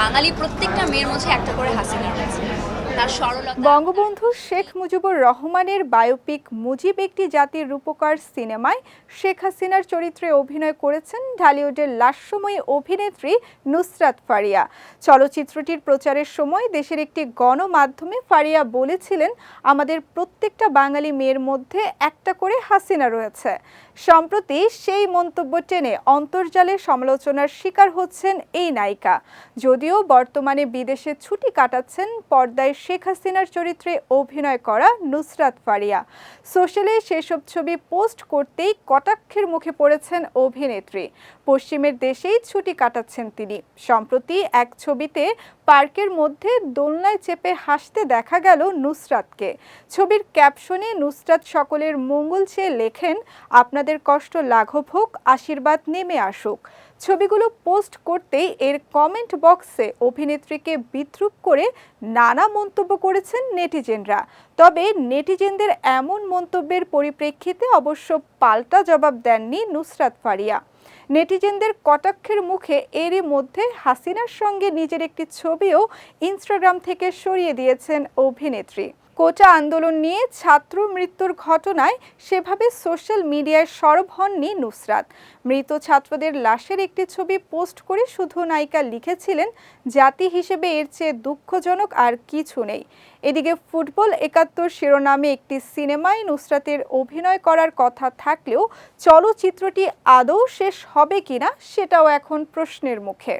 বাঙালি প্রত্যেকটা মেয়ের মধ্যে একটা করে হাসিনা রয়েছে। বঙ্গবন্ধু শেখ মুজিবুর রহমানের বায়োপিক মুজিব একটি জাতির রূপকার সিনেমায় শেখ হাসিনার চরিত্রে অভিনয় করেছেন ঢালিউডের লাস্যময়ী অভিনেত্রী নুসরাত ফারিয়া। চলচ্চিত্রটির প্রচারের সময় দেশের একটি গণমাধ্যমে ফারিয়া বলেছিলেন, আমাদের প্রত্যেকটা বাঙালি মেয়ের মধ্যে একটা করে হাসিনা রয়েছে। সম্প্রতি সেই মন্তব্য টেনে অন্তর্জালে সমালোচনার শিকার হচ্ছেন এই নায়িকা। যদিও বর্তমানে বিদেশে ছুটি কাটাচ্ছেন, পর্দায় শেখ হাসিনার চরিত্রে অভিনয় করা নুসরাত ফারিয়া। সোশ্যালে সেসব ছবি পোস্ট করতেই কটাক্ষের মুখে পড়েছেন অভিনেত্রী। পশ্চিমের দেশেই ছুটি কাটাচ্ছেন তিনি। সম্প্রতি এক ছবিতে পার্কের মধ্যে দোলনায় চেপে হাসতে দেখা গেল নুসরাতকে। ছবির ক্যাপশনে নুসরাত সকলের মঙ্গল চেয়ে লেখেন, আপনাদের কষ্ট লাঘব হোক, আশীর্বাদ নেমে আসুক। ছবিগুলো পোস্ট করতেই এর কমেন্ট বক্সে অভিনেত্রীকে বিদ্রুপ করে নানা মন্তব্য করেছেন নেটিজেনরা। তবে নেটিজেনদের এমন মন্তব্যের পরিপ্রেক্ষিতে অবশ্য পাল্টা জবাব দেননি নুসরাত ফারিয়া। নেটিজেনদের কটাক্ষের মুখে এরই মধ্যে হাসিনার সঙ্গে নিজের একটি ছবিও ইনস্টাগ্রাম থেকে সরিয়ে দিয়েছেন অভিনেত্রী। কোটা আন্দোলন নিয়ে ছাত্র মৃত্যুর ঘটনায় সেভাবে সোশ্যাল মিডিয়ায় সরব হননি নুসরাত। মৃত ছাত্রদের লাশের একটি ছবি পোস্ট করে শুধু নায়িকা লিখেছিলেন, জাতি হিসেবে এর চেয়ে দুঃখজনক আর কিছু নেই। এদিকে ফুটবল একাত্তর শিরোনামে একটি সিনেমায় নুসরাতের অভিনয় করার কথা থাকলেও চলচ্চিত্রটি আদৌ শেষ হবে কিনা সেটাও এখন প্রশ্নের মুখে।